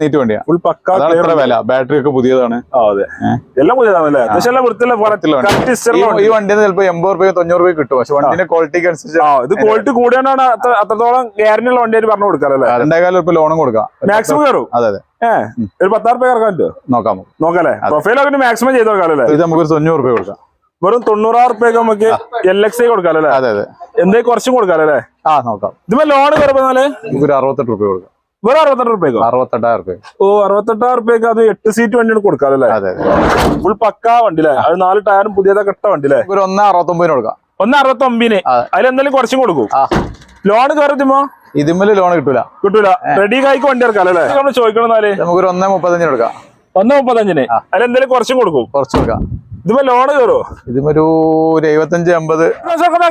NEET വണ്ടിയാ. Full pucca. വില. Battery ഒക്കെ പുതിയതാണ്. അതെ. എല്ലാം പുതിയതാണല്ലേ ഈ- വണ്ടി. ചിലപ്പോ എൺപത് രൂപ തൊണ്ണൂറ് രൂപ കിട്ടും. പക്ഷെ വണ്ടിന്റെ ക്വാളിറ്റിക്ക് അനുസരിച്ച് ആ ഇത് ക്വാളിറ്റി കൂടിയാണ് അത്രത്തോളം ഗ്യാരണ്ടി ഉള്ള വണ്ടിയായിട്ട് പറഞ്ഞു കൊടുക്കാറല്ലേ രണ്ടേകാലം ഇപ്പൊ ലോണും കൊടുക്കാം. മാക്സിമം കയറും? അതെ അതെ. ഒരു പത്താറ് രൂപ ഇറക്കാൻ പറ്റുമോ നോക്കാം. നോക്കാല്ലേ? പ്രൊഫൈലൊക്കെ മാക്സിമം ചെയ്ത് കൊടുക്കാറല്ലേ ഇത് നമുക്ക് ഒരു തൊണ്ണൂറ് രൂപ കൊടുക്കാം. വെറും തൊണ്ണൂറായിരം റുപ്യക്ക് നമുക്ക് എൽ എക്സ് ഐ കൊടുക്കാല്ലേ അതെ അതെ. എന്തേ കുറച്ചും കൊടുക്കാല്ലേ ആ നോക്കാം. ഇതിപ്പോ ലോൺ നമുക്ക് ഒരു അറുപത്തെട്ട് രൂപ കൊടുക്കാം. വെറും അറുപത്തെട്ട് റുപ്യക്കോ അറുപത്തെട്ടായിരം റുപ്യ ഓ അറുപത്തെട്ടായിരം റുപ്യക്ക് അത് എട്ട് സീറ്റ് വണ്ടിയാണ് കൊടുക്കാതല്ലേ? ഫുൾ പക്കാ വണ്ടി അല്ലേ അത് നാല് ടയറും പുതിയതൊക്കെ ഇട്ട വണ്ടി അല്ലേ ഒരു ഒന്ന് അറുപത്തൊമ്പതിന് കൊടുക്കാം. ഒന്ന് അറുപത്തൊമ്പതിന്. അതിലെന്തായാലും കുറച്ചും കൊടുക്കും. ലോൺ കയറുമ്പോ ഇതിമ്മൽ ലോൺ കിട്ടൂല. കിട്ടൂല. റെഡി കായ്ക്ക് വണ്ടി ഇറക്കാല്ലേ നമ്മൾ നമുക്ക് നമുക്കൊരു ഒന്നേ മുപ്പത്തഞ്ചിന് കൊടുക്കാം. ഒന്ന് മുപ്പത്തഞ്ചിന്. അതിലെന്തായാലും കുറച്ചും കൊടുക്കും. കുറച്ച് കൊടുക്കാം. ഇതിപ്പോ ലോണ് കയറുമോ ഇതിമൊരു ഒരു എഴുപത്തഞ്ച് അമ്പത്.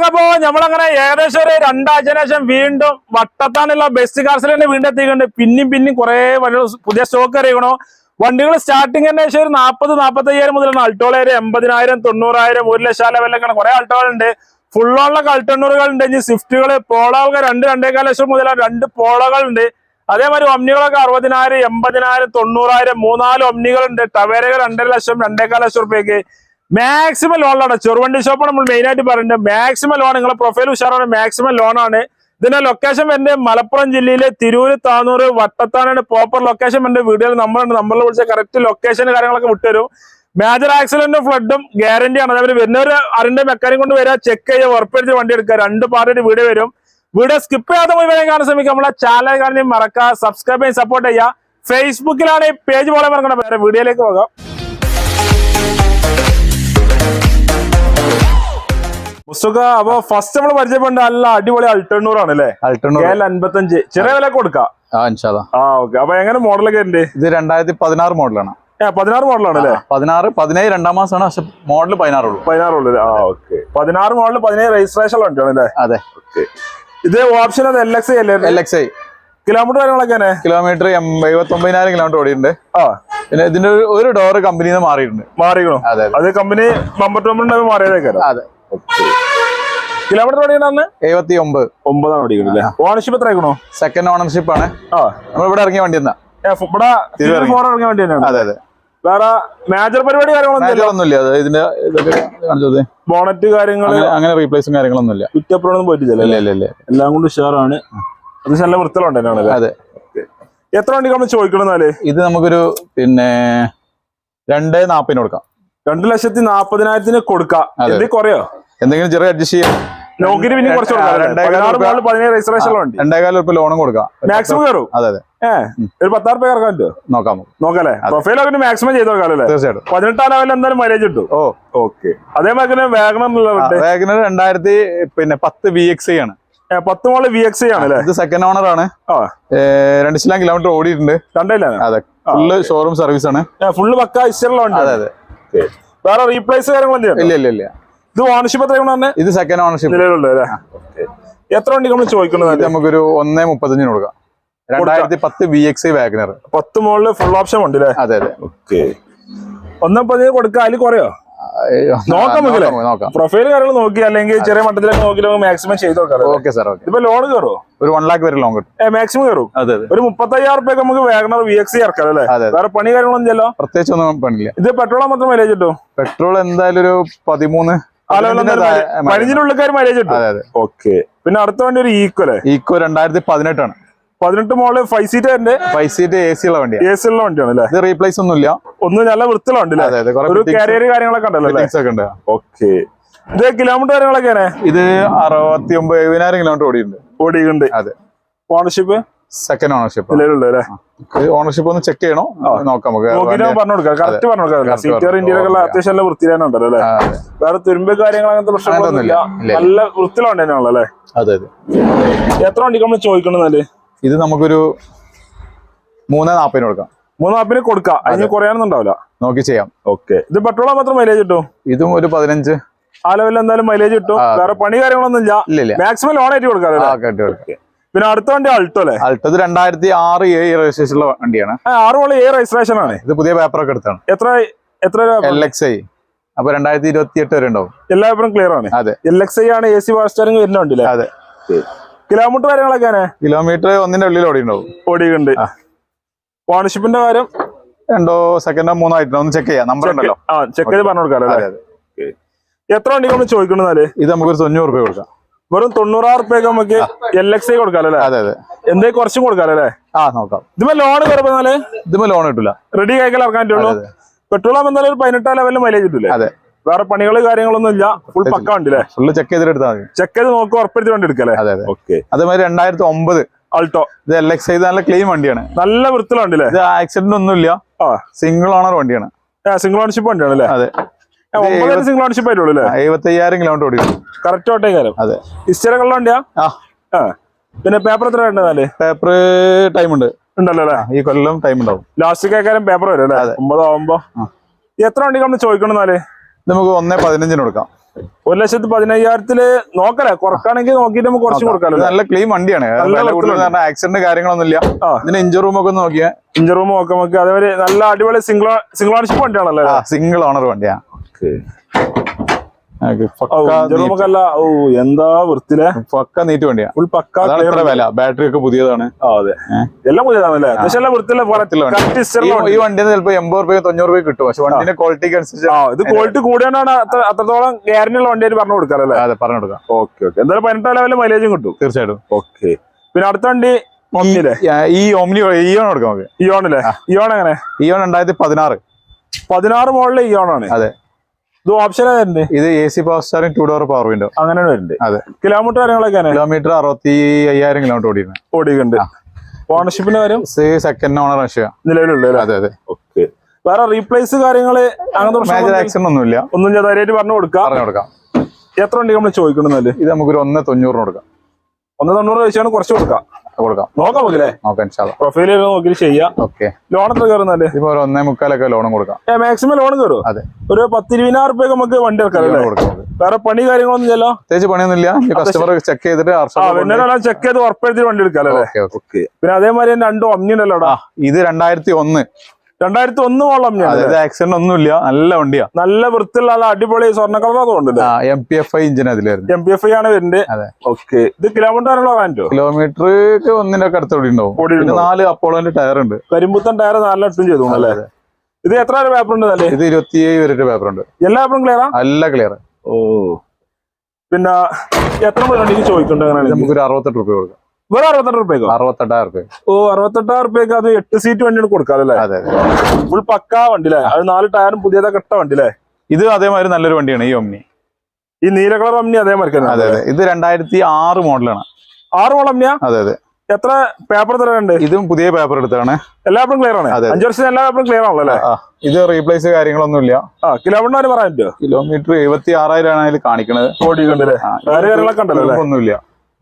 അപ്പോ നമ്മളങ്ങനെ ഏകദേശം ഒരു രണ്ടാഴ്ച ശേഷം വീണ്ടും വട്ടത്താനുള്ള ബെസ്റ്റ് കാർസിൽ തന്നെ വീണ്ടും എത്തിക്കുന്നുണ്ട് പിന്നെയും പിന്നെയും കുറെ വണ്ടികൾ പുതിയ സ്റ്റോക്ക് അറിയിക്കണോ വണ്ടികൾ സ്റ്റാർട്ടിംഗ് തന്നെ ഏകദേശം ഒരു നാൽപ്പത് നാൽപ്പത്തി അയ്യായിരം മുതലാണ് അൾട്ടോളേര് എൺപതിനായിരം തൊണ്ണൂറായിരം ഒരു ലക്ഷം ലെവലിലൊക്കെയാണ് കുറെ അൾട്ടോകളുണ്ട് ഫുൾ ഓണിലൊക്കെ അൾട്ടണ്ണൂറുകൾ ഉണ്ട് ഇനി സ്വിഫ്റ്റുകൾ പോളോകൾ രണ്ട് രണ്ടേകാൽ ലക്ഷം മുതലാണ് രണ്ട് പോളോകൾ ഉണ്ട് അതേമാതിരി ഒമ്നികളൊക്കെ അറുപതിനായിരം എൺപതിനായിരം തൊണ്ണൂറായിരം മൂന്നാൽ ഒമ്നികളുണ്ട്. ടവേരകൾ രണ്ടര ലക്ഷം രണ്ടേകാൽ ലക്ഷം റുപ്യക്ക് മാക്സിമം ലോണിലാണ് ചെറുവണ്ടി ഷോപ്പാണ് നമ്മൾ മെയിൻ ആയിട്ട് പറയുന്നത് മാക്സിമം ലോൺ നിങ്ങളെ പ്രൊഫൈൽ ഉഷാറാണ്. മാക്സിമം ലോണാണ് ഇതിന്റെ ലൊക്കേഷൻ വരുന്നത് മലപ്പുറം ജില്ലയിലെ തിരൂര് താനൂര് വട്ടത്താനാണ്. പ്രോപ്പർ ലൊക്കേഷൻ വരുന്നത്. വീടുകൾ നമ്മളുണ്ട്. നമ്മളെ വിളിച്ച കറക്റ്റ് ലൊക്കേഷൻ കാര്യങ്ങളൊക്കെ വിട്ടുതരും. മേജർ ആക്സിഡന്റും ഫ്ലഡും ഗ്യാരണ്ടി ആണ്. അതേപോലെ വരുന്നവർ അറിന്റെ മെക്കാനിക് കൊണ്ട് വരാ ചെക്ക് ചെയ്യുക ഉറപ്പെടുത്തി വണ്ടി എടുക്കുക. രണ്ട് പാർട്ടിയുടെ വീട് വരും. വീഡിയോ സ്കിപ്പ് ചെയ്യാതെ മുഴുവൻ കാണാൻ ശ്രമിക്കുക. നമ്മളെ ചാനൽ കാണുകയും മറക്കുക സബ്സ്ക്രൈബ് ചെയ്യും സപ്പോർട്ട് ചെയ്യുക. ഫേസ്ബുക്കിലാണ് ഈ പേജ് പോലെ മറക്കണം വേറെ വീഡിയോയിലേക്ക് പോകാം. മുസ്തുക അപ്പൊ ഫസ്റ്റ് നമ്മൾ പരിചയപ്പെട്ട നല്ല അടിപൊളി അൾട്ടണ്ണൂർ ആണ് അല്ലേ അൾട്ടണ്ണൂർ അൻപത്തഞ്ച്. ചെറിയ വില കൊടുക്കാം. ആ ഓക്കെ. അപ്പൊ എങ്ങനെ മോഡലൊക്കെ ഉണ്ട് ഇത് രണ്ടായിരത്തി പതിനാറ് മോഡലാണ് പതിനാറ് മോഡലാണ് അല്ലേ പതിനാറ് പതിനേഴ് രണ്ടാം മാസമാണ് പക്ഷെ മോഡൽ പതിനാറുള്ളൂ. പതിനാറുള്ളൂ ആ ഓക്കെ. പതിനാറ് മോഡൽ പതിനേഴ് രജിസ്ട്രേഷൻ വണ്ടിയാണ് അല്ലേ? അതെ. ഇത് ഓപ്ഷൻ അത് എൽ എക്സ് ഐ അല്ലേ? എൽ എക്സ് ഐ കിലോമീറ്റർ കാര്യങ്ങളൊക്കെ കിലോമീറ്റർ എഴുപത്തി ഒമ്പതിനായിരം കിലോമീറ്റർ ഓടിയിട്ടുണ്ട്. ആ. പിന്നെ ഇതിന്റെ ഒരു- ഡോർ ഡോറ് കമ്പനിയിൽ നിന്ന് മാറിയിട്ടുണ്ട്. മാറിക്കണോ. അതെ അതെ. കമ്പനി മമ്പത്തൊമ്പത് മാറിയതേക്കാരം. അതെ. കിലോമീറ്റർ ഓടിക്കണെന്ന് എഴുപത്തി ഒമ്പത് ഒമ്പതാണ് ഓടിക്കണല്ലേ? ഓണർഷിപ്പ് എത്ര ആയിക്കണോ? സെക്കൻഡ് ഓണർഷിപ്പ് ആണ്. നമ്മൾ ഇവിടെ ഇറങ്ങിയ വണ്ടി എന്നാ? ഇവിടെ. ഫോർ ഇറങ്ങിയ വണ്ടി തന്നെയാണ്? അതെ അതെ. വേറെ മേജർ പരിപാടി കാര്യങ്ങളൊന്നുമില്ല ഇതിന്റെ കാണിച്ചത് ബോണറ്റ് കാര്യങ്ങൾ അങ്ങനെ റീപ്ലേസും കാര്യങ്ങളൊന്നും ഇല്ല കുറ്റപ്പുറമൊന്നും പോയിട്ടില്ല എല്ലാം കൊണ്ട് ഉഷാറാണ്. അത് നല്ല തന്നെയാണ് അതെ. എത്ര വണ്ടി നമ്മൾ ചോദിക്കണമെന്നാൽ ഇത് നമുക്കൊരു പിന്നെ രണ്ട് നാപ്പിന് കൊടുക്കാം. രണ്ടു ലക്ഷത്തി നാപ്പതിനായിരത്തിന് കൊടുക്കാം. അതെ. കുറയോ? എന്തെങ്കിലും ചെറിയ അഡ്ജസ്റ്റ് ചെയ്യാം. ലോക്കിന് പിന്നെ കുറച്ച് കൊടുക്കാം. ഉറുപ്പ് ലോണും മാക്സിമം കയറും? അതെ അതെ. ഒരു പത്താറ് രൂപ ഇറക്കാൻ പറ്റുമോ നോക്കാം മാക്സിമം ചെയ്ത് തീർച്ചയായിട്ടും. പതിനെട്ടാം ലെവലിൽ എന്തായാലും മൈലേജ് കിട്ടും. ഓ. ഓക്കെ അതേമാതിരി തന്നെ വാഗണർ എന്നുള്ള വാഗനർ രണ്ടായിരത്തി പിന്നെ പത്ത് വി എക്സ് ആണ്. പത്ത് മോൾ വി എക്സ് ആണ് അല്ലേ? ഇത് സെക്കൻഡ് ഓണർ ആണ്. രണ്ട് കിലോമീറ്റർ ഓടിയിട്ടുണ്ട്. അതെ. ഫുള്ള് ഷോറൂം സർവീസ് ആണ്. ഫുള്ള് പക്ക ഇഷ്ടമുള്ള വേറെ റീപ്ലേസ് കാര്യങ്ങളൊന്നും ഇല്ല ഇല്ല ഇല്ല. ഇത് ഓണർഷിപ്പ് എത്ര തന്നെ ഇത് സെക്കൻഡ് ഓണർഷിപ്പ് നിലവിലുള്ളത് അല്ലേ? എത്ര വണ്ടി നമ്മൾ ചോദിക്കുന്നത് നമുക്കൊരു ഒന്നേ മുപ്പത്തഞ്ചിന് കൊടുക്കാം. രണ്ടായിരത്തി പത്ത് ബി എക്സ് വാഗ്നർ പത്ത് മോളിൽ ഫുൾ ഓപ്ഷൻ ഉണ്ട് അല്ലേ? അതെ അതെ. ഓക്കെ. ഒന്നേ പതിന് കൊടുക്കുക അതിൽ കുറയോ? നോക്കാം നോക്കാം, പ്രൊഫൈൽ കാര്യങ്ങൾ നോക്കി. അല്ലെങ്കിൽ ചെറിയ മട്ടത്തിലൊക്കെ നോക്കി മാക്സിമം ചെയ്ത് നോക്കാം ഓക്കെ സാർ ഓക്കെ ഇതിപ്പോ ലോൺ കയറുമോ ഒരു വൺ ലാക്ക് വരെ ലോൺ കിട്ടും. മാക്സിമം കയറും അതെ ഒരു മുപ്പത്തയ്യായിരം റുപ്യ നമുക്ക് വാഗണർ വി എക്സ് ഇറക്കാം അല്ലേ. വേറെ പണി കാര്യങ്ങളൊന്നും ചെല്ലോ പ്രത്യേകിച്ച് ഒന്നും പണില്ല ഇത് പെട്രോൾ മാത്രം മൈലേജ് കിട്ടും പെട്രോൾ എന്തായാലും ഒരു പതിമൂന്ന് മൈലേജ് കിട്ടും ഓക്കെ പിന്നെ അടുത്ത വണ്ടി ഒരു ഈക്വൽ ഈക്കോ രണ്ടായിരത്തി പതിനെട്ടാണ്. പതിനെട്ട് മോൾ ഫൈവ് സീറ്ററിന്റെ ഫൈവ് സീറ്റ് എ സി ഉള്ള വണ്ടി എ സി ഉള്ള വണ്ടിയാണ് അല്ലേ? ഇത് റീപ്ലേസ് ഒന്നും ഇല്ല ഒന്നും നല്ല വൃത്തിയുള്ള വണ്ടി ഒരു കാരിയർ കാര്യങ്ങളൊക്കെ ഉണ്ടല്ലോ ഓക്കെ ഇത് കിലോമീറ്റർ കാര്യങ്ങളൊക്കെയാണ് ഇത് അറുപത്തി ഒമ്പത് എഴുപതിനായിരം കിലോമീറ്റർ ഓടിയിട്ടുണ്ട്. ഓടിയുണ്ട് അതെ. ഓണർഷിപ്പ് സെക്കൻഡ് ഓണർഷിപ്പ് അല്ലേ ഓണർഷിപ്പ് ഒന്ന് ചെക്ക് ചെയ്യണോ? നോക്കാം നമുക്ക്. നോക്കിയിട്ട് വണ്ടി- പറഞ്ഞു കൊടുക്കാം. കറക്റ്റ് പറഞ്ഞു കൊടുക്കാം. Correct സീറ്റർ പറഞ്ഞു ഇന്ത്യയിലൊക്കെ കൊടുക്കാം. അത്യാവശ്യം നല്ല വൃത്തിയിലാണ് ഉണ്ടല്ലോ അല്ലേ? ആ, അതെ. വേറെ തുരുമ്പ് കാര്യങ്ങൾ അങ്ങനത്തെ പ്രശ്നങ്ങളൊന്നും ഇല്ല. അങ്ങനത്തൊന്നും ഇല്ല. നല്ല വൃത്തിയുള്ള വണ്ടി തന്നെയാണല്ലോ അല്ലേ? അതെ അതെ. എത്ര വണ്ടിക്ക് നമ്മൾ ചോദിക്കണമെന്നാൽ ഇത് നമുക്കൊരു മൂന്ന് നാപ്പതിന് കൊടുക്കാം. മൂന്ന് ആപ്പിന് കൊടുക്കാം. അതിന് കുറയാനൊന്നും ഉണ്ടാവില്ല. നോക്കി ചെയ്യാം. ഓക്കെ. ഇത് പെട്രോൾ മാത്രം മൈലേജ് കിട്ടും? ഇതും ഒരു പതിനഞ്ച്. ആ ലെവലിൽ എന്തായാലും മൈലേജ് കിട്ടും. വേറെ പണി കാര്യങ്ങളൊന്നും ഇല്ല. മാക്സിമം ലോൺ ആയിട്ട് കൊടുക്കാം. അല്ലേ പിന്നെ അടുത്ത വണ്ടി അൾട്ടോ അല്ലേ? അൾട്ടോ രണ്ടായിരത്തി ആറ് ഏഴ് രജിസ്ട്രേഷൻ ഉള്ള വണ്ടിയാണ്. ആറ് മോൾ എ രജിസ്ട്രേഷൻ ആണ്. ഇത് പുതിയ പേപ്പർ ഒക്കെ എടുത്താണ് എത്ര എത്ര എൽ എക്സ് ഐ അപ്പൊ രണ്ടായിരത്തി ഇരുപത്തി എട്ട് വരെ ഉണ്ടാവും. എല്ലാവരും ക്ലിയർ ആണ്. അതെ. എൽ എക്സ് ഐ ആണ് എ സി ഫാസ്റ്റാറിംഗ് വരുന്നുണ്ടല്ലേ അതെ. കിലോമീറ്റർ കാര്യങ്ങളൊക്കെ കിലോമീറ്റർ ഒന്നിന്റെ ഉള്ളിൽ ഓടി ഉണ്ടാവും. ഓടിയുണ്ട് ഉണ്ട് ഓണർഷിപ്പിന്റെ കാര്യം? രണ്ടോ സെക്കൻഡോ മൂന്നോ ആയിട്ടോ ഒന്ന് ചെക്ക് ചെയ്യാം. നമ്പർ ഉണ്ടല്ലോ. ചെക്ക് ചെയ്ത് പറഞ്ഞു കൊടുക്കാം അല്ലേ? എത്ര വണ്ടി ചോദിക്കണെന്നാൽ ഇത് നമുക്കൊരു തൊണ്ണൂറ് രൂപ കൊടുക്കാം. വെറും തൊണ്ണൂറായിരം റുപ്യക്ക് നമുക്ക് എൽ എക്സ് ഐ കൊടുക്കാം അല്ലേ? അതെ അതെ. എന്തേ കുറച്ചും കൊടുക്കാം അല്ലേ? ആ നോക്കാം. ഇതുമ്പോ ലോൺ കയറുമ്പോന്നാൽ ഇതുമ്പോ ലോൺ കിട്ടില്ല റെഡി കൈക്കൽ ഇറക്കാൻ പറ്റുള്ളൂ. പെട്രോൾ ആകുമ്പോൾ എന്തായാലും ഒരു പതിനെട്ടാം ലെവലിൽ മൈലേജ് കിട്ടില്ലേ അതെ. വേറെ പണികൾ കാര്യങ്ങളൊന്നും ഇല്ല. ഫുൾ പക്ക വണ്ടി അല്ലേ ഫുള്ള് ചെക്ക് ചെയ്തിട്ട് എടുത്താൽ മതി. ചെക്ക് ചെയ്ത് നോക്കി ഉറപ്പെടുത്തി വണ്ടി എടുക്കല്ലേ അതെ ഓക്കെ അതേമാതിരി രണ്ടായിരത്തി ഒമ്പത്. ആൾട്ടോ ഇത് എൽ എക്സ് ഇത് നല്ല ക്ലീൻ വണ്ടിയാണ്. നല്ല അല്ലേ ഇത് ആക്സിഡന്റ് ഒന്നുമില്ല ഇല്ല. സിംഗിൾ ഓണർ വണ്ടിയാണ്. സിംഗിൾ ഓണർഷിപ്പ് വണ്ടിയാണ് അല്ലേ? അതെ. സിംഗിൾ ആയിട്ടുള്ളൂ അല്ലേ? കിലോമീറ്റർ ഓടിക്കും. കറക്റ്റ് ഓട്ടേ കാര്യം അതെ. വണ്ടിയാ? ആ. പിന്നെ പേപ്പർ എത്ര ഉണ്ടെന്നാൽ പേപ്പർ ടൈം ഉണ്ട്. ഉണ്ടല്ലോ അല്ലേ? ഈ കൊല്ലം ടൈം ഉണ്ടാവും. ലാസ്റ്റ് കേക്കാരും പേപ്പർ വരും അല്ലേ. ഒമ്പതാവുമ്പോ എത്ര വണ്ടി നമ്മൾ ചോദിക്കണമെന്നാൽ ഇത് നമുക്ക് ഒന്നേ പതിനഞ്ചിന് കൊടുക്കാം. ഒരു ലക്ഷത്തി പതിനയ്യായിരത്തിൽ നോക്കലേ കുറക്കാണെങ്കിൽ നോക്കിട്ട് നമുക്ക് കുറച്ച് കൊടുക്കാലോ നല്ല ക്ലീൻ വണ്ടിയാണ്. ആക്സിഡന്റ് കാര്യങ്ങളൊന്നും ഇല്ല ഇതിന് ഇഞ്ചർ റൂം ഒക്കെ ഒന്ന് നോക്കിയാ. ഇഞ്ചർ റൂം നോക്കാം നമുക്ക് അതേപോലെ നല്ല അടിപൊളി സിംഗിൾ സിംഗിൾ ഓണർഷിപ്പ് വണ്ടിയാണല്ലോ സിംഗിൾ ഓണർ വണ്ടിയാ. എന്താ വൃത്തിലെ പക്ക നീറ്റ് വണ്ടിയാ. ഫുൾ പക്ക വില. ബാറ്ററി ഒക്കെ പുതിയതാണ്. അതെ. എല്ലാം പുതിയതാണല്ലേ? ഈ- വണ്ടി. വണ്ടിന് ചിലപ്പോ എൺപത് രൂപ തൊണ്ണൂറ് രൂപ കിട്ടും. പക്ഷെ വണ്ടിന്റെ ക്വാളിറ്റിക്ക് അനുസരിച്ച് ആ ഇത് ക്വാളിറ്റി കൂടിയാണ് അത്രത്തോളം ഗ്യാരണ്ടി ഉള്ള വണ്ടിയായിട്ട് പറഞ്ഞു കൊടുക്കാറല്ലേ അതെ പറഞ്ഞു കൊടുക്കാം. ഓക്കെ ഓക്കെ എന്തായാലും പതിനെട്ടാം ലെവലിൽ മൈലേജും കിട്ടും. തീർച്ചയായിട്ടും. ഓക്കെ പിന്നെ അടുത്ത വണ്ടി ഈ- ഈ ഓംനി ഇയോൺ കൊടുക്കാം നമുക്ക്. അല്ലേ ഇയോൺ എങ്ങനെ? ഇയോൺ രണ്ടായിരത്തി പതിനാറ്. പതിനാറ് മോളിലെ ആണ്. അതെ. ഇത് ഓപ്ഷൻ വരുന്നുണ്ട് ഇത് എ സി പവർ സ്റ്റാറും ടു ഡോർ പവർ വിൻഡോ അങ്ങനെ വരുന്നുണ്ട് അതെ. കിലോമീറ്റർ കാര്യങ്ങളൊക്കെ കിലോമീറ്റർ അറുപത്തി അയ്യായിരം കിലോമീറ്റർ ഓടിയിരുന്നു. ഓടിക്കുന്നുണ്ട് ഓണർഷിപ്പിന്റെ കാര്യം? സെക്കൻഡ് ഓണർ റഷ്യ നിലവിലുള്ള അതെ അതെ. ഓക്കെ വേറെ റീപ്ലേസ് കാര്യങ്ങൾ അങ്ങനത്തെ ആക്സിഡന്റ് ഒന്നുമില്ല. ഒന്നും ധൈര്യമായിട്ട് പറഞ്ഞു കൊടുക്കാം. പറഞ്ഞു കൊടുക്കാം. എത്ര ഉണ്ട് നമ്മൾ ചോദിക്കണമെന്നല്ലേ ഇത് നമുക്കൊരു ഒന്ന് തൊണ്ണൂറിന് കൊടുക്കാം. ഒന്ന് തൊണ്ണൂറ് വെച്ചാണ് കുറച്ച് കൊടുക്കാം. കൊടുക്കാം. നോക്കാം നമുക്കല്ലേ? നോക്കാം ഇൻഷാല്ല പ്രൊഫൈൽ നോക്കി ചെയ്യാം. ഓക്കെ. ലോൺ എത്ര കയറുന്നല്ലേ ഇപ്പൊ ഒരു ഒന്നേ മുക്കാലൊക്കെ ലോണും കൊടുക്കാം. മാക്സിമം ലോൺ കയറും? അതെ. ഒരു റുപ്യൊക്കെ നമുക്ക് വണ്ടി ഇറക്കാം കൊടുക്കാം നമുക്ക്. വേറെ പണി കാര്യങ്ങളൊന്നും ചെയ്യല്ലോ പ്രത്യേകിച്ച് പണിയൊന്നുമില്ല. കസ്റ്റമർ ചെക്ക് ചെയ്തിട്ട് ചെക്ക് ചെയ്ത് വണ്ടി എടുക്കാം അല്ലേ? പിന്നെ അതേമാതിരി രണ്ടും ആ ഇത് രണ്ടായിരത്തി ഒന്ന്. രണ്ടായിരത്തി ഒന്ന് മോളം ആക്സിഡന്റ് ഒന്നും ആക്സിഡന്റ് ഒന്നുമില്ല. നല്ല വണ്ടിയാ. നല്ല വൃത്തിയുള്ള നല്ല അടിപൊളി സ്വർണ കളർ അതുകൊണ്ട് എം പി എഫ് ഐ ഇഞ്ചിന് അതിലായിരുന്നു. എം പി എഫ് ഐ ആണ് വരുന്നത്. ഓക്കെ ഇത് കിലോമീറ്റർ ആണല്ലോ കിലോമീറ്റർ ഒന്നിന്റെ ഒക്കെ അടുത്ത് ഉണ്ടാവും നാല് അപ്പോളോന്റെ ടയർ ഉണ്ട്. കരിമ്പുത്തൻ ടയർ നാല് ലക്ഷം ചെയ്തു അല്ലേ ഇത് എത്ര പേപ്പർ ഉണ്ട് അല്ലേ ഇത് ഇരുപത്തിയേഴ് വരെ പേപ്പർ ഉണ്ട്. എല്ലാ പേപ്പറും ക്ലിയറാ നല്ല ക്ലിയർ ഓ. പിന്നെ എത്ര പേരുണ്ടെങ്കിൽ ചോദിക്കുന്നുണ്ട് അങ്ങനെ നമുക്കൊരു അറുപത്തെട്ട് രൂപ കൊടുക്കാം. വേറെ അറുപത്തെട്ട് റുപ്യക്കോ അറുപത്തെട്ടായിരം റുപ്യ ഓ അറുപത്തെട്ടായിരം റുപ്യക്ക് അത് എട്ട് സീറ്റ് വണ്ടിയാണ് കൊടുക്കാറല്ലേ? അതെ ഫുൾ പക്കാ വണ്ടി അല്ലേ അത് നാല് ടയറും പുതിയതൊക്കെ ഇട്ട വണ്ടിയില്ലേ? ഇത് അതേമാതിരി നല്ലൊരു വണ്ടിയാണ് ഈ ഒമ്നി ഈ നീല കളർ ഒമ്നി അതേമാതിരി അതെ അതെ. ഇത് രണ്ടായിരത്തി ആറ് മോഡലാണ്. ആറ് മോഡൽ ഒമ്നിയാ അതെ അതെ. എത്ര പേപ്പർ തരാനുണ്ട്? ഇതും പുതിയ പേപ്പർ എടുത്താണ് എല്ലാ പേപ്പറും ക്ലിയർ ആണ്. അതെ. അഞ്ചു വർഷം എല്ലാ പേപ്പറും ക്ലിയർ ആണല്ലോ അല്ലേ? ഇത് റീപ്ലേസ് കാര്യങ്ങളൊന്നുമില്ല ആ കിലോമീറ്റർ പറയാൻ പറ്റുമോ കിലോമീറ്റർ എഴുപത്തി ആറായിരം ആണ് അതിൽ കാണിക്കുന്നത് ഓടിക്കണ്ടല്ലേ ഒന്നുമില്ല.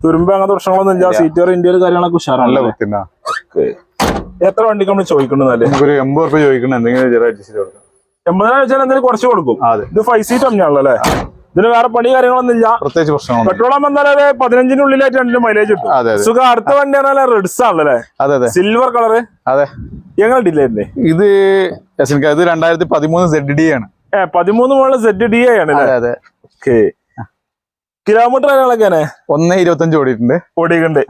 തുരുമ്പ് അങ്ങനത്തെ പ്രശ്നങ്ങളൊന്നും ഇല്ല. സീറ്റർ ഇന്ത്യയിൽ കാര്യങ്ങളൊക്കെ ഉഷാറാണ്. ഉഷാറാണല്ലോ എത്ര വണ്ടിക്ക് നമ്മൾ ചോദിക്കണ്ടെന്നല്ലേ ഒരു എൺപത് റുപ്യ ചോദിക്കണം. എന്തെങ്കിലും അഡ്ജസ്റ്റ് കൊടുക്കാം. എൺപതിനായിരം വെച്ചാൽ എന്തെങ്കിലും കുറച്ച് കൊടുക്കും. ഇത് ഫൈവ് സീറ്റ് അല്ലേ? ഇതിന് വേറെ പണി കാര്യങ്ങളൊന്നും ഇല്ല. പ്രത്യേകിച്ച് പ്രശ്നം പെട്രോൾ ഒരു പതിനഞ്ചിനുള്ളിലായിട്ട് രണ്ടിന് മൈലേജ് കിട്ടും. സുഖം. അടുത്ത വണ്ടിയാണല്ലേ റെഡ്സ് ആണല്ലേ അതെ അതെ. സിൽവർ കളർ അതെ. ഞങ്ങൾ ഡില്ലേ ഇത് എസ്എൻക ഇത് രണ്ടായിരത്തി പതിമൂന്ന് സെഡ് ഡി ആണ്. പതിമൂന്ന് മുകളിൽ സെഡ് ഡി ആണ് അതെ അതെ. ഓക്കെ കിലോമീറ്റർ കാര്യങ്ങളൊക്കെയാണ്? ഒന്ന് ഇരുപത്തഞ്ച് ഓടിയിട്ടുണ്ട്. ഓടിയിട്ടുണ്ട്.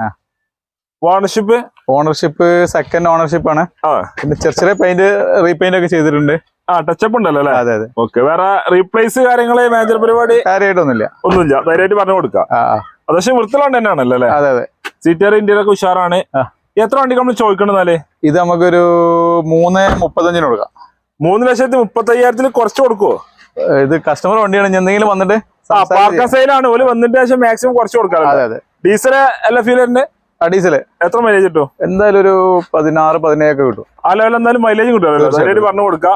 ഓണർഷിപ്പ് ഓണർഷിപ്പ് സെക്കൻഡ് ഓണർഷിപ്പ് ആണ്. പിന്നെ ചെറിയ ചെറിയ പെയിന്റ് റീപെയിന്റ് ഒക്കെ ചെയ്തിട്ടുണ്ട്. ആ ടച്ചപ്പ് ഉണ്ടല്ലോ അല്ലേ? അതെ അതെ. ഓക്കെ വേറെ റീപ്ലേസ് കാര്യങ്ങൾ മേജർ പരിപാടി? കാര്യമായിട്ടൊന്നുമില്ല. ഒന്നുമില്ല. ധൈര്യമായിട്ട് പറഞ്ഞു കൊടുക്കാം. അത്യാവശ്യം വൃത്തിയുള്ള തന്നെയാണല്ലോ അല്ലേ? അതെ അതെ. സീറ്റർ ഇന്ത്യയിലൊക്കെ ഉഷാറാണ്. എത്ര വണ്ടി നമ്മൾ ചോദിക്കണെന്നാലേ ഇത് നമുക്കൊരു മൂന്ന് മുപ്പത്തഞ്ചിന് കൊടുക്കാം. മൂന്ന് ലക്ഷത്തി മുപ്പത്തയ്യായിരത്തിൽ കുറച്ച് കൊടുക്കുവോ? ഇത് കസ്റ്റമർ വണ്ടിയാണ്. എന്തെങ്കിലും വന്നിട്ട് ആ സംസാരിച്ച് പാർക്ക സൈലാണ് ഓൽ വന്നിട്ട് ശേഷം മാക്സിമം കുറച്ച് കൊടുക്കാറുണ്ട്. അതെ അതെ. ഡീസൽ അല്ല ഫീലറിന്റെ ആ ഡീസൽ എത്ര മൈലേജ് കിട്ടും? എന്തായാലും ഒരു പതിനാറ് പതിനേഴ് ഒക്കെ കിട്ടും. ആ ലെവൽ എന്തായാലും മൈലേജ് കിട്ടുമല്ലോ. പറഞ്ഞു കൊടുക്കാം.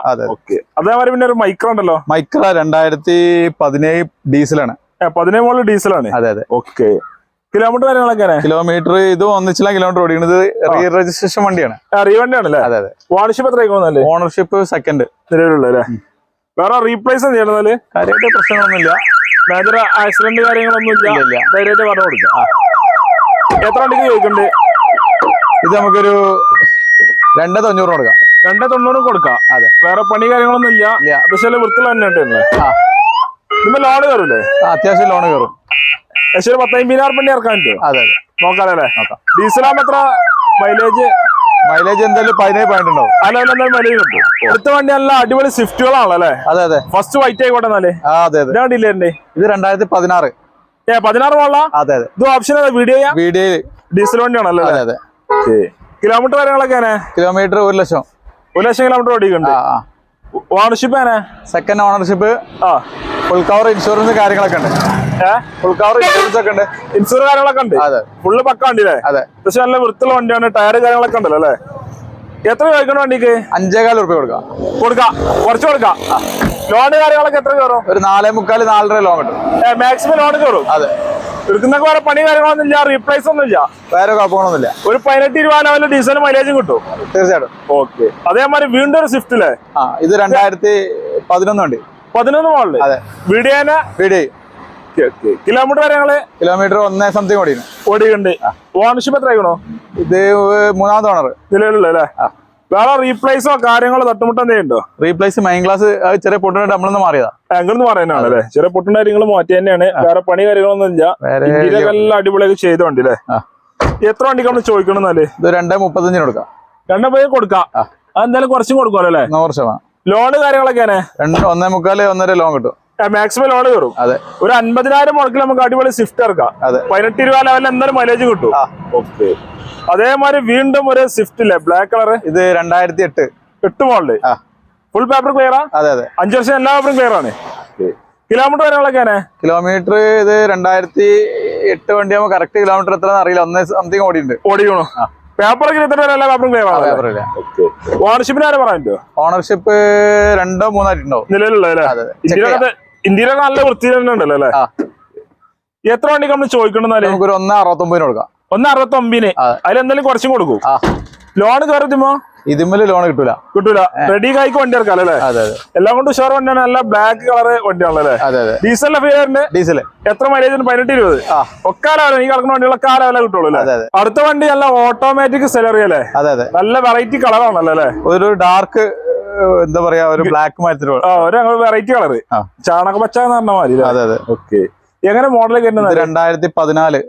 അതേപോലെ പിന്നെ ഒരു മൈക്രോ ഉണ്ടല്ലോ? മൈക്ര രണ്ടായിരത്തി പതിനേഴ് ഡീസലാണ് പതിനേഴ് മോളിൽ ഡീസലാണ് അതെ അതെ. ഓക്കെ കിലോമീറ്റർ കാര്യങ്ങളൊക്കെ കിലോമീറ്റർ ഇത് ഒന്നിച്ചില്ല കിലോമീറ്റർ ഓടിക്കുന്നത് റീ രജിസ്ട്രേഷൻ വണ്ടിയാണ്. റീ ആണല്ലേ? അതെ അതെ. ഓണർഷിപ്പ് എത്ര ഓണർഷിപ്പ് സെക്കൻഡ് നിലവിലുള്ള അല്ലേ? വേറെ റീപ്ലേസ് ചെയ്യണമെന്നാൽ കാര്യമായിട്ട് പ്രശ്നങ്ങളൊന്നുമില്ല. മേജർ ആക്സിഡന്റ് കാര്യങ്ങളൊന്നും ഇല്ല. ധൈര്യമായിട്ട് പറഞ്ഞു കൊടുക്കാം. എത്ര വണ്ടിക്ക് ചോദിക്കണ്ട് ഇത് നമുക്കൊരു രണ്ട് തൊണ്ണൂറ് കൊടുക്കാം. രണ്ട് തൊണ്ണൂറും കൊടുക്കാം. അതെ. വേറെ പണി കാര്യങ്ങളൊന്നും ഇല്ല. അത്യാവശ്യം വൃത്തി തന്നെ. ഉണ്ട് ഇന്ന് ലോണ് കയറൂലേ? അത്യാവശ്യം ലോൺ കയറും. പക്ഷേ ഒരു പത്തമ്പതിനായിരം പണി ഇറക്കാൻ പറ്റുമോ അതെ അതെ. നോക്കാലേ. നോക്കാം. ഡീസലാകുമ്പോ എത്ര മൈലേജ് മൈലേജ് എന്തായാലും പതിനേഴ് പോയിന്റ് ഉണ്ടാവും. അല്ല മൈലേജ് കിട്ടും അടുത്ത വണ്ടി നല്ല അടിപൊളി സ്വിഫ്റ്റുകളാണല്ലോ അല്ലേ? അതെ അതെ. ഫസ്റ്റ് വൈറ്റ് ആയിക്കോട്ടെ എന്നാലേ. അതെ അതെ. ഇതാ രണ്ടായിരത്തി പതിനാറ്. ഏ പതിനാറ് മോള അതെ അതെ. ഇത് ഓപ്ഷൻ വീഡിയോ വീഡിയോ ഡീസൽ വണ്ടിയാണല്ലോ അതെ അതെ. കിലോമീറ്റർ കാര്യങ്ങളൊക്കെ കിലോമീറ്റർ ഒരു ലക്ഷം. ഒരു ലക്ഷം കിലോമീറ്റർ ഓടിക്കുന്നുണ്ട്. ഓണർഷിപ്പ് ആണ്? സെക്കൻഡ് ഓണർഷിപ്പ് ആ. ഫുൾ കവർ ഇൻഷുറൻസ് കാര്യങ്ങളൊക്കെ ഉണ്ട്. ഫുൾ കവർ ഇൻഷുറൻസ് ഒക്കെ ഉണ്ട്. ഇൻഷുർ കാര്യങ്ങളൊക്കെ ഉണ്ട്? അതെ. ഫുള്ള് പക്ക വണ്ടിയില്ലേ അതെ. പക്ഷെ നല്ല വൃത്തിയുള്ള വണ്ടിയാണ്. ടയർ കാര്യങ്ങളൊക്കെ ഉണ്ടല്ലോ അല്ലേ? എത്ര ചോദിക്കണം വണ്ടിക്ക്? അഞ്ചേകാൽ ഉറുപ്പ്യ കൊടുക്കാം. കൊടുക്കാം. കുറച്ച് കൊടുക്കാം. ലോണ് കാര്യങ്ങളൊക്കെ എത്ര കയറും? ഒരു നാലേ മുക്കാൽ നാലര ലോൺ കിട്ടും. മാക്സിമം ലോൺ കയറും? അതെ. എടുക്കുന്നൊക്കെ വേറെ പണി കാര്യങ്ങളൊന്നും ഇല്ല റീപ്ലേസ് ഒന്നും ഇല്ല. വേറെ കുഴപ്പങ്ങളൊന്നുമില്ല. ഒരു പതിനെട്ട് ഇരുപത് ലെവലിൽ ഡീസൽ മൈലേജും കിട്ടും. തീർച്ചയായിട്ടും. ഓക്കെ അതേമാതിരി വീണ്ടും ഒരു സ്വിഫ്റ്റില്ലേ ആ ഇത് രണ്ടായിരത്തി പതിനൊന്ന് വണ്ടി. പതിനൊന്ന് മോളിൽ അതെ. വീഡിയോന? വീഡിയോ. കിലോമീറ്റർ വരെ ഞങ്ങൾ കിലോമീറ്റർ ഒന്നേ സംതിങ് ഓടിയാണ് ഓടിയുണ്ട് ഓണർഷിപ്പ് എത്ര ആയിക്കണോ ഇത് മൂന്നാമത്തെ ഓണർ നിലവിലുള്ള അല്ലേ വേറെ റീപ്ലേസോ കാര്യങ്ങളോ തട്ടുമുട്ടോ എന്തെങ്കിലും ഉണ്ടോ റീപ്ലേസ് മൈൻ ക്ലാസ് ചെറിയ പൊട്ടുണ്ടായിട്ട് നമ്മളൊന്ന് മാറിയതാ. അങ്ങനെന്ന് പറയാനാണ് അല്ലേ ചെറിയ പൊട്ടും കാര്യങ്ങൾ മാറ്റി തന്നെയാണ്. വേറെ പണി കാര്യങ്ങളൊന്നും ഇല്ല. എല്ലാം അടിപൊളിയൊക്കെ ചെയ്ത വണ്ടി അല്ലേ എത്ര വണ്ടിക്ക് നമ്മൾ ചോദിക്കണം എന്നാൽ? ഇത് രണ്ടേ മുപ്പത്തഞ്ചിന് കൊടുക്കാം. രണ്ടേ പേര് കൊടുക്കാം. അതെന്തായാലും കുറച്ചും കൊടുക്കുമല്ലോ അല്ലേ? ലോണ് കാര്യങ്ങളൊക്കെയാണ്? രണ്ട് ഒന്നേ മുക്കാൽ ഒന്നര ലോൺ കിട്ടും. മാക്സിമം ലോൺ കയറും. അതെ. ഒരു അൻപതിനായിരം മുടക്കിൽ നമുക്ക് അടിപൊളി സ്വിഫ്റ്റ് ഇറക്കാം. അതെ. പതിനെട്ട് രൂപ ലെവലിൽ എന്തായാലും മൈലേജ് കിട്ടും. ഓക്കെ അതേമാതിരി വീണ്ടും ഒരു സ്വിഫ്റ്റ് ഇല്ലേ? ബ്ലാക്ക് കളർ ഇത് രണ്ടായിരത്തി എട്ട് എട്ട് മോളിൽ. ഫുൾ പേപ്പർ ക്ലിയറാ അതെ അതെ. അഞ്ച് വർഷം എല്ലാ പേപ്പറും ക്ലിയർ ആണ്. കിലോമീറ്റർ കാര്യങ്ങളൊക്കെയാണ് കിലോമീറ്റർ ഇത് രണ്ടായിരത്തി എട്ട് വണ്ടിയാകുമ്പോൾ കറക്റ്റ് കിലോമീറ്റർ എത്ര അറിയില്ല. ഒന്ന് സംതിങ് ഓടിയുണ്ട് എല്ലാ പേപ്പറും ക്ലിയർ ആണ് പേപ്പറില്ല ഓണർഷിപ്പിന് ആരെ പറയാൻ പറ്റുമോ ഓണർഷിപ്പ് രണ്ടോ മൂന്നായിട്ടുണ്ടോ നിലവിലുള്ള ഇന്ത്യയിലൊക്കെ നല്ല വൃത്തി തന്നെ ഉണ്ടല്ലോ അല്ലേ? എത്ര വണ്ടിക്ക് നമ്മൾ ചോദിക്കണമെന്നാൽ? നമുക്കൊരു ഒന്ന് അറുപത്തൊമ്പതിന് കൊടുക്കാം. ഒന്ന് അറുപത്തൊമ്പതിന്. അതിലെന്തായാലും കുറച്ചും കൊടുക്കും. ലോൺ കയറുത്തുമ്പോ ഇതിമ്മൽ ലോൺ കിട്ടൂല. കിട്ടൂല. റെഡി കായ്ക്ക് വണ്ടി ഇറക്കാം അല്ലേ? എല്ലാം കൊണ്ട് ഉഷാർ വണ്ടിയാണ്. നല്ല ബ്ലാക്ക് കളർ വണ്ടിയാണല്ലേ ഡീസൽ ഡീസൽ എത്ര മൈലേജ് പതിനെട്ട് ഇരുപത്? ആ. ഒക്കെ ലെവല ഈ കിടക്കുന്ന വണ്ടികളൊക്കെ ആ കിട്ടുള്ളൂ അല്ലേ? അടുത്ത വണ്ടി നല്ല ഓട്ടോമാറ്റിക് സെലറി അല്ലേ? നല്ല വെറൈറ്റി കളറാണല്ലോ അല്ലേ? ഒരു ഡാർക്ക് എന്താ പറയാ ഒരു ബ്ലാക്ക് മരത്തിൽ ആ ഒരു വെറൈറ്റി കളർ. ചാണക പച്ച എന്ന് പറഞ്ഞ മാതിരി അതെ അതെ. ഓക്കെ എങ്ങനെ മോഡൽ വരുന്നത്? രണ്ടായിരത്തി പതിനാല്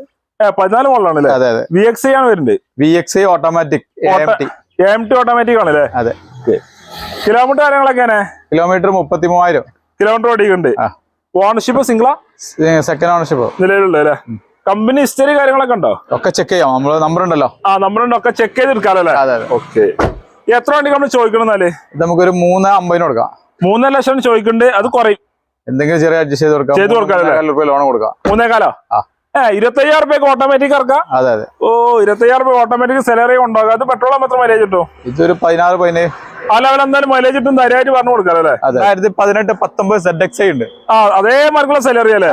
പതിനാല് മോഡലാണ് അതെ അതെ. വി എക്സ് ആണ് വരുന്നത്. V X I automatic M T automatic ആണല്ലേ? അതെ. കിലോമീറ്റർ കാര്യങ്ങളൊക്കെയാണ് കിലോമീറ്റർ മുപ്പത്തി മൂവായിരം കിലോമീറ്റർ ഓടിക്കുന്നുണ്ട് ആ. ഓണർഷിപ്പ് സിംഗിളാ സെക്കൻഡ് ഓണർഷിപ്പ് നിലവിലുള്ള അല്ലേ? കമ്പനി ഹിസ്റ്ററി കാര്യങ്ങളൊക്കെ ഉണ്ടോ? ഒക്കെ ചെക്ക് ചെയ്യാം. നമ്മൾ നമ്പർ ഉണ്ടല്ലോ. ആ നമ്പർ ഉണ്ടോ. ഒക്കെ ചെക്ക് ചെയ്ത് അല്ലേ? അതെ അതെ. ഓക്കെ എത്ര വണ്ടി നമ്മൾ ചോദിക്കണം എന്നാൽ ഇത് നമുക്കൊരു മൂന്ന് അമ്പതിന് കൊടുക്കാം. മൂന്നര ലക്ഷം ചോദിക്കുന്നുണ്ട് അത് കുറയും. എന്തെങ്കിലും ചെറിയ അഡ്ജസ്റ്റ് ചെയ്ത് കൊടുക്കാം. ചെയ്ത് കൊടുക്കാം അല്ലേ? ലോൺ കൊടുക്കാം. മൂന്നേക്കാലോ ആ. ഏ ഇരുപത്തയ്യായിരം റുപ്യക്ക് ഓട്ടോമാറ്റിക് ഇറക്കാം? അതെ അതെ. ഓ ഇരുപത്തയ്യായിരം റുപ്യ ഓട്ടോമാറ്റിക് സാലറി ഉണ്ടാകും അത് പെട്രോൾ മാത്രം മൈലേജ് കിട്ടും. ഇതൊരു പതിനാറ് പതിനേഴ്. ആ ലെവൽ എന്തായാലും മൈലേജ് കിട്ടും ധൈര്യമായിട്ട് പറഞ്ഞു കൊടുക്കാം അല്ലേ? രണ്ടായിരത്തി പതിനെട്ട് പത്തൊമ്പത് സെഡ് എക്സ് ഉണ്ട്. ആ അതേ മാർക്കുള്ള സാലറി അല്ലേ?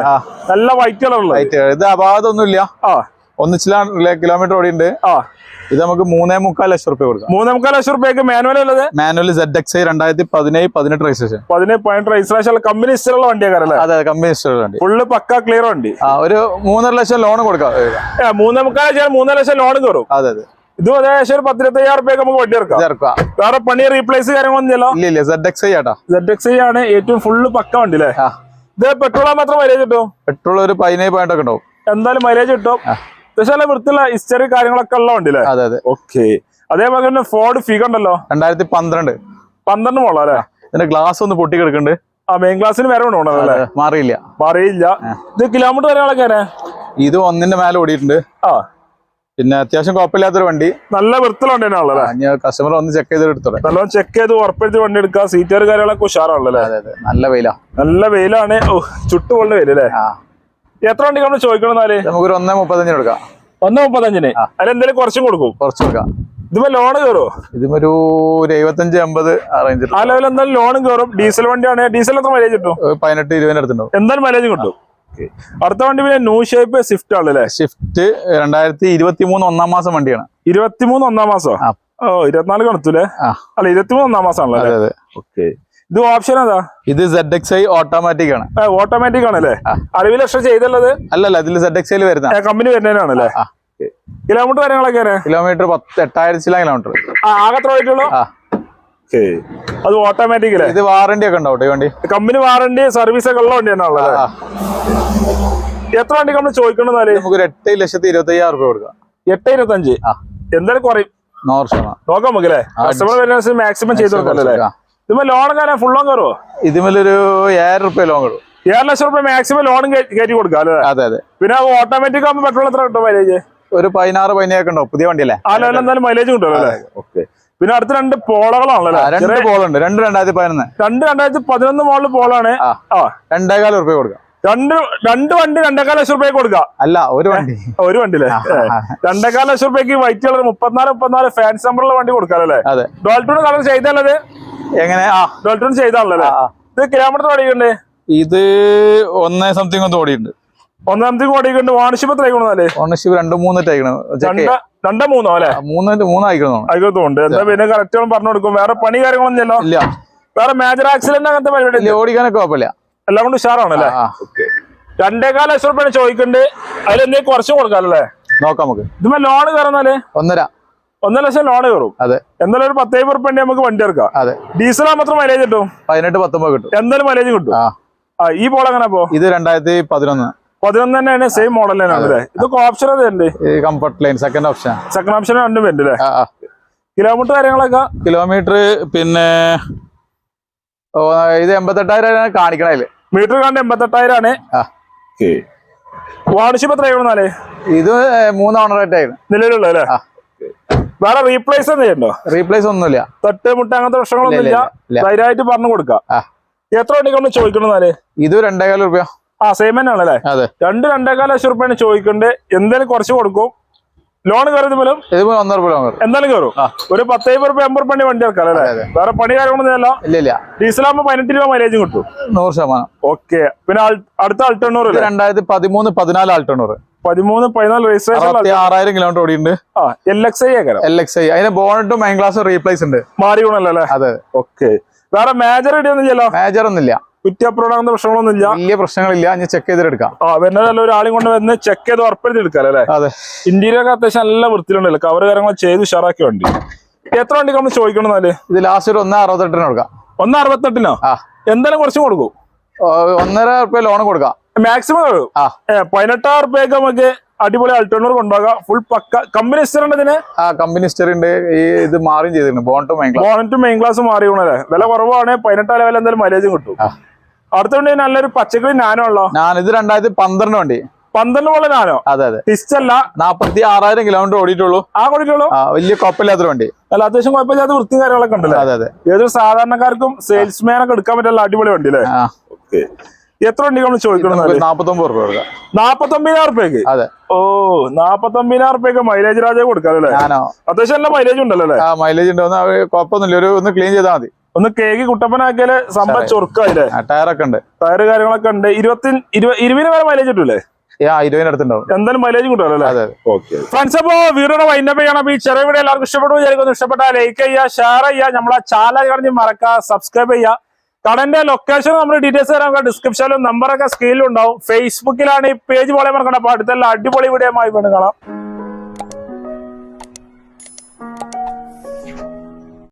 നല്ല വൈറ്റ് കളറുള്ള ഉള്ളത്. ഇത് അപാകതൊന്നുമില്ല ആ. ഒന്നിച്ചില്ല കിലോമീറ്റർ ഓടിയുണ്ട് ആ. ഇത് നമുക്ക് മൂന്നേ മുക്കാൽ ലക്ഷം റുപ്യ കൊടുക്കാം. മൂന്നേ മുക്കാൽ ലക്ഷം റുപ്യക്ക് മാനുവൽ ഉള്ളത് മാനുവൽ സെഡ് എക്സ് ഐ രണ്ടായിരത്തി പതിനേഴ് പതിനെട്ട് രജിസ്ട്രേഷൻ പതിനേഴ് പോയിന്റ് രജിസ്ട്രേഷൻ കമ്പനി ഇഷ്ടമുള്ള വണ്ടിയാണ് അതെ കമ്പനി ഇഷ്ടമുള്ള വണ്ടി. ഫുള്ള് പക്ക ക്ലിയർ വണ്ടി. ആ ഒരു മൂന്നര ലക്ഷം ലോൺ കൊടുക്കാം. മൂന്നേ മുക്കാൽ ലക്ഷം മൂന്നര ലക്ഷം ലോൺ കയറും അതെ അതെ. ഇതും ഏകദേശം ഒരു പത്തിരുപത്തയ്യായിരം റുപ്യ നമുക്ക് വണ്ടി ഇറക്കാം വേറെ പണി റീപ്ലേസ് കാര്യങ്ങളൊന്നും ഇല്ല ഇല്ല സെഡ് എക്സ് ഐ ആട്ടാ. സെഡ് എക്സ് ആണ് ഏറ്റവും ഫുള്ള് പക്ക വണ്ടി അല്ലേ? ഇത് പെട്രോൾ മാത്രം മൈലേജ് കിട്ടും? പെട്രോൾ ഒരു പതിനേഴ് പോയിന്റ് ഒക്കെ ഉണ്ടാവും. എന്തായാലും മൈലേജ് കിട്ടും. പക്ഷേ വൃത്തിയുള്ള ഹിസ്റ്ററി കാര്യങ്ങളൊക്കെ ഉള്ള വണ്ടി അല്ലേ അതെ അതെ. ഓക്കെ അതേപോലെ തന്നെ ഫോർഡ് ഫിഗ ഉണ്ടല്ലോ? രണ്ടായിരത്തി പന്ത്രണ്ട് പന്ത്രണ്ട് മോളോ അല്ലേ ഇതിന്റെ ഗ്ലാസ് ഒന്ന് പൊട്ടി കിടക്കുന്നുണ്ട്. ആ മെയിൻ ഗ്ലാസ്സിന് വരെ ഉണ്ടല്ലേ അല്ലേ? മാറിയില്ല. മാറിയില്ല. ഇത് കിലോമീറ്റർ വരെയാളൊക്കെ ഇത് ഒന്നിന്റെ മേലെ ഓടിയിട്ടുണ്ട്. ആ. പിന്നെ അത്യാവശ്യം കുഴപ്പമില്ലാത്തൊരു വണ്ടി. നല്ല ഞാൻ കസ്റ്റമർ ഒന്ന് ചെക്ക് ചെയ്ത് എടുത്തോളെ. നല്ലോണം ചെക്ക് ചെയ്ത് ഉറപ്പെടുത്തി വണ്ടി എടുക്കാം സീറ്റർ കാര്യങ്ങളൊക്കെ ഉഷാറാണല്ലോ അല്ലേ? അതെ അതെ. നല്ല വെയിലാ. നല്ല വെയിലാണ്. ഓ ചുട്ടുകൊള്ള വെയിലല്ലേ ആ. എത്ര വണ്ടി നമ്മൾ ചോദിക്കണം എന്നാൽ? നമുക്കൊരു ഒന്നേ മുപ്പത്തഞ്ചിന് കൊടുക്കാം. ഒന്നേ മുപ്പത്തഞ്ചിന്? അതിലെന്തെങ്കിലും കുറച്ചും കൊടുക്കും. കുറച്ച് കൊടുക്കാം. ഇതിപ്പോ ലോണ് കയറുമോ ഇതിപ്പോ ഒരു എഴുപത്തഞ്ച് അമ്പത് ആ റേഞ്ചിൽ ആ ലെവലിൽ എന്തായാലും ലോണും കയറും. ഡീസൽ വണ്ടിയാണ് ഡീസൽ എത്ര മൈലേജ് കിട്ടും? പതിനെട്ട് ഇരുപതിന് അടുത്തുണ്ടാവും. എന്തായാലും മൈലേജ് കിട്ടും. അടുത്ത വണ്ടി പിന്നെ ന്യൂ ഷേപ്പ് സ്വിഫ്റ്റ് ആണല്ലേ സ്വിഫ്റ്റ് രണ്ടായിരത്തി ഇരുപത്തി മൂന്ന് ഒന്നാം മാസം വണ്ടിയാണ്. ഇരുപത്തിമൂന്ന് ഒന്നാം മാസം? ഓ ഇരുപത്തിനാല് കണത്തൂലേ അല്ല ഇരുപത്തിമൂന്ന് ഒന്നാം മാസം ആണല്ലേ ഓക്കെ. ഇത് ഓപ്ഷൻ ഏതാ? ഇത് സെഡ് എക്സ് ഐ ഓട്ടോമാറ്റിക് ആണ് ഓട്ടോമാറ്റിക് ആണല്ലേ? അറിവിൽ ലക്ഷം ചെയ്തുള്ളത്? അല്ലല്ല ഇതിൽ സെഡ് എക്സ് ഐയിൽ വരുന്ന കമ്പനി വരുന്നതിനാണല്ലേ. കിലോമീറ്റർ കാര്യങ്ങളൊക്കെ കിലോമീറ്റർ പത്ത് എട്ടായിരത്തി ചില കിലോമീറ്റർ ആകെ എത്ര ആയിട്ടുള്ളൂ ആ. അത് ഓട്ടോമാറ്റിക് അല്ലേ ഇത് വാറണ്ടി ഒക്കെ ഉണ്ടാവും വണ്ടി? കമ്പനി വാറണ്ടി സർവീസ് ഒക്കെ ഉള്ള വണ്ടിയാണ് ഉള്ളത്. എത്ര വണ്ടി നമ്മൾ ചോദിക്കണമെന്നാൽ നമുക്ക് ഒരു എട്ട് ലക്ഷത്തി ഇരുപത്തി അയ്യായിരം രൂപ കൊടുക്കാം. എട്ട് ഇരുപത്തഞ്ച്? അഞ്ച് എന്തായാലും കുറയും. നോക്കാം നമുക്ക് അല്ലേ കസ്റ്റമർ വരുന്ന മാക്സിമം ചെയ്ത് കൊടുക്കാം അല്ലേ? ആ. ഇതുമ്പോ ലോൺ കയറാൻ ഫുൾ ലോൺ കയറുമോ ഇതിമേലൊരു ഏഴായിരം റുപ്യ ലോൺ കിട്ടും ഏഴ് ലക്ഷം റുപ്യ മാക്സിമം ലോണും കയറ്റി കൊടുക്കാം അല്ലേ? അതെ അതെ. പിന്നെ ഓട്ടോമാറ്റിക് ആകുമ്പോൾ പെട്രോൾ എത്ര കിട്ടും മൈലേജ് ഒരു പതിനാറ് പതിനേഴൊക്കെ ഉണ്ടാവും. പുതിയ വണ്ടിയല്ലേ? ആ ലെവലിൽ എന്തായാലും മൈലേജ് കിട്ടുമല്ലോ അല്ലേ? ഓക്കെ. പിന്നെ അടുത്ത രണ്ട് പോളകളാണല്ലോ രണ്ട് പോളുണ്ട്. രണ്ട് രണ്ടായിരത്തി പതിനൊന്ന്. രണ്ട് രണ്ടായിരത്തി പതിനൊന്ന് മോളിൽ പോളാണ്. രണ്ടേകാൽ റുപ്യ കൊടുക്കാം. രണ്ട് രണ്ട് വണ്ടി രണ്ടേകാൽ ലക്ഷം റുപ്യ കൊടുക്കാം. അല്ല ഒരു വണ്ടി. ഒരു വണ്ടി അല്ലേ രണ്ടേകാൽ ലക്ഷം റുപ്യക്ക് വൈറ്റ് കളർ മുപ്പത്തിനാല് മുപ്പത്തിനാല് ഫാൻസ് നമ്പറുള്ള വണ്ടി കൊടുക്കാമല്ലേ അതെ. ഡോൾട്ടൂൺ കളർ ചെയ്തല്ലത് എങ്ങനെ? ആ. ചെയ്താണല്ലേ. ഇത് കിലോമീറ്റർ ഓടിക്കണ്ടേ ഇത് ഒന്നേ സംതിങ് ഒന്ന് ഓടിയിട്ടുണ്ട്. സംതിങ് ഓടിക്കണ്ട് ഓണർഷിപ്പ് എത്ര ആയിക്കോളെ ഓണർഷിപ്പ് രണ്ട് മൂന്ന് രണ്ട് രണ്ടോ മൂന്നോ അല്ലെ? മൂന്ന് മൂന്ന് ആയിക്കണം എന്താ പിന്നെ കറക്റ്റ് പറഞ്ഞു കൊടുക്കും. വേറെ പണി കാര്യങ്ങളൊന്നും ഇല്ലല്ലോ? ഇല്ല. വേറെ മേജർ ആക്സിഡന്റ് അങ്ങനത്തെ പരിപാടി ഇല്ല ഓടിക്കാനൊക്കെ കുഴപ്പമില്ല. എല്ലാം കൊണ്ട് ഉഷാറാണല്ലേ? രണ്ടേകാല ലക്ഷം റുപ്യാണ് ചോദിക്കണ്ട് അതിലെന്തെങ്കിലും കുറച്ച് കൊടുക്കാമല്ലേ നോക്കാം നമുക്ക്. ഇതുമ്പോ ലോൺ കയറുന്നാൽ ഒന്നര. ഒന്നര ലക്ഷം ലോൺ കയറും. അതെ. എന്തായാലും ഒരു പത്തേഴ് ഉറുപ്പ നമുക്ക് വണ്ടി ഇറക്കാം അതെ. ഡീസൽ മാത്രം മൈലേജ് കിട്ടും? പതിനെട്ട് പത്തൊമ്പത് കിട്ടും. എന്തായാലും മൈലേജ് കിട്ടും. ആ. ഈ പോൾ എങ്ങനെ പോ ഇത് രണ്ടായിരത്തി പതിനൊന്ന്. പതിനൊന്ന് തന്നെയാണ് സെയിം മോഡൽ തന്നെയാണ് അല്ലേ? ഇതൊക്കെ ഓപ്ഷൻ ഈ comfort line second option second option രണ്ടും വരുന്നുണ്ട് അല്ലേ? കിലോമീറ്റർ കാര്യങ്ങളൊക്കെ? കിലോമീറ്റർ പിന്നെ ഇത് എൺപത്തെട്ടായിരം കാണിക്കണേ മീറ്റർ കണ്ട് എൺപത്തെട്ടായിരം ആണ്. വാർഷിപ്പ് എത്ര ആയിക്കോളെ ഇത് മൂന്ന് ഓണറേറ്റ് ആയിരുന്നു നിലവിലുള്ള അല്ലേ. വേറെ റീപ്ലേസ് ചെയ്യണ്ടോ? റീപ്ലേസ് ഒന്നുമില്ല. തൊട്ട് മുട്ട അങ്ങനത്തെ പ്രശ്നങ്ങളൊന്നും ഇല്ല. ധൈര്യമായിട്ട് പറഞ്ഞു കൊടുക്കാം. എത്ര വണ്ടിക്കൊണ്ട് ചോദിക്കണമെന്നാൽ ഇത് രണ്ടേകാല രൂപ ആ സെയിം തന്നെയാണല്ലേ ആണല്ലേ രണ്ട് രണ്ടേകാല ലക്ഷം റുപ്യാണ് ചോദിക്കണ്ട്. എന്തായാലും കുറച്ച് കൊടുക്കും. ലോൺ കയറിയത് പോലും ഒന്നര ലോങ് എന്തായാലും കയറും. ഒരു പത്തൈമ്പത് റുപ്യ എൺപത് പണി വണ്ടി ഇറക്കാം അല്ലേ. വേറെ പണി കാര്യങ്ങളൊന്നും ഇല്ല ആകുമ്പോൾ പതിനെട്ട് രൂപ മൈലേജും കിട്ടും. നൂറ് ശതമാനം. ഓക്കെ പിന്നെ അടുത്ത അൾട്ടണ്ണൂർ രണ്ടായിരത്തി പതിമൂന്ന് പതിനാല് ആൾട്ടണ്ണൂറ് പതിമൂന്ന് പതിനാല് രജിസ്ട്രേഷൻ ആറായിരം kilometre ഓടിയുണ്ട് L X I L X I അതിന് ബോണറ്റും മൈൻ ക്ലാസ് റീപ്ലേസ് ഉണ്ട്. മാറി അല്ലേ? അതെ. ഓക്കെ വേറെ മേജർ ഇടിയൊന്നുമില്ലല്ലോ മേജർ ഒന്നുമില്ല. കുറ്റപ്രോടാകുന്ന പ്രശ്നങ്ങളൊന്നുമില്ല വലിയ പ്രശ്നങ്ങളില്ല. ഞാൻ ചെക്ക് ചെയ്തെടുക്കാം ആ വരുന്നതല്ല ഒരാളും കൊണ്ട് വന്ന് ചെക്ക് ചെയ്ത് ഉറപ്പെടുത്തി എടുക്കാം അല്ലേ? അതെ. ഇന്റീരിയർ ഒക്കെ അത്യാവശ്യം നല്ല വൃത്തിയിലുണ്ടല്ലോ. കവർ കാര്യങ്ങൾ ചെയ്ത് ഉഷാറാക്കി വണ്ടി. എത്ര വണ്ടി നമ്മൾ ചോദിക്കണം എന്നാൽ? ഇത് ലാസ്റ്റ് ഒരു ഒന്ന് അറുപത്തെട്ടിന് കൊടുക്കാം. ഒന്ന് അറുപത്തെട്ടിനോ? എന്തായാലും കുറച്ചും കൊടുക്കും. ഒന്നര റുപ്യ ലോൺ കൊടുക്കാം. മാക്സിമം കഴിയും പതിനെട്ടായിരം റുപ്യക്ക് നമുക്ക് അടിപൊളി അൾട്ടോണർ കൊണ്ടുപോകാം. ഫുൾ പക്ക. കമ്പനി ഉണ്ട് ഇതിന്? ആ കമ്പനി സ്റ്റർ ഉണ്ട്. ഈ ഇത് മാറിയും ചെയ്തിട്ടുണ്ട്. ബോണറ്റും മെയിൻ ക്ലാസ് ബോണറ്റും മെയിൻ ക്ലാസ് മാറി ഗുണല്ലേ വില കുറവാണ്. പതിനെട്ടാം ലെവൽ എന്തായാലും മൈലേജും കിട്ടും. അടുത്തുണ്ട് നല്ലൊരു പച്ചക്കറി നാനോ ഉള്ളോ? ഞാൻ ഇത് രണ്ടായിരത്തി പന്ത്രണ്ട് വണ്ടി. പന്ത്രണ്ട് പോലെ നാനോ? അതെ അതെ. ടിസ്റ്റല്ല നാപ്പത്തി ആറായിരം കിലോമീറ്റർ ഓടിയിട്ടുള്ളൂ. ആ ആ വലിയ കുഴപ്പമില്ലാത്തൊരു വണ്ടി. അല്ല അത്യാവശ്യം കുഴപ്പമില്ലാത്ത വൃത്തിയും കാര്യങ്ങളൊക്കെ ഉണ്ടല്ലേ? അതെ അതെ. ഏതൊരു സാധാരണക്കാർക്കും സെയിൽസ്മാനൊക്കെ എടുക്കാൻ പറ്റുള്ള അടിപൊളി വണ്ടി അല്ലേ? ഓക്കെ എത്ര വണ്ടി നമ്മൾ ചോദിക്കണം നാപ്പത്തൊമ്പത് റുപ്യ നാപ്പത്തൊമ്പതിനായിരം റുപ്യക്ക് അതെ. ഓ നാപ്പത്തൊമ്പതിനായിരം റുപ്യക്ക് മൈലേജ് രാജ കൊടുക്കാമല്ലേ ഞാനോ? അത്യാവശ്യം നല്ല മൈലേജ് ഉണ്ടല്ലോ ആ മൈലേജ് ഉണ്ട്. ഒന്ന് കുഴപ്പമൊന്നുമില്ല. ഒരു ഒന്ന് ക്ലീൻ ചെയ്താൽ മതി. ഒന്ന് കേക്ക് കുട്ടപ്പനാക്കിയാൽ സംഭവം ചൊറുക്കായില്ലേ? ടയറൊക്കെ ഉണ്ട്. ടയർ കാര്യങ്ങളൊക്കെ ഉണ്ട്. ഇരുപത്തി ഇരുപ- ഇരുപതിന് വരെ മൈലേജ് കിട്ടൂലേ? എന്തായാലും മൈലേജ് കിട്ടുമല്ലോ ഓക്കെ ഫ്രണ്ട്സ് അപ്പോ വീഡിയോ വൈൻഡപ്പ് ചെയ്യണം. അപ്പൊ ഈ ചെറിയ വീഡിയോ എല്ലാവർക്കും ഇഷ്ടപ്പെട്ടു വിചാരിക്കുന്നു. ഇഷ്ടപ്പെട്ടാൽ ലൈക്ക് ചെയ്യുക ഷെയർ ചെയ്യുക. നമ്മളെ ചാനൽ കാണി മറക്കുക സബ്സ്ക്രൈബ് ചെയ്യുക. കടന്റെ ലൊക്കേഷൻ നമ്മൾ ഡീറ്റെയിൽസ് തരാം. ഡിസ്ക്രിപ്ഷനിലും നമ്പറൊക്കെ സ്ക്രീനിലും ഉണ്ടാവും. ഫേസ്ബുക്കിലാണ് ഈ പേജ് പോലെ മറക്കണം അപ്പൊ അടുത്തെല്ലാം അടിപൊളി വീഡിയോ ആയി വേണം കാണാം.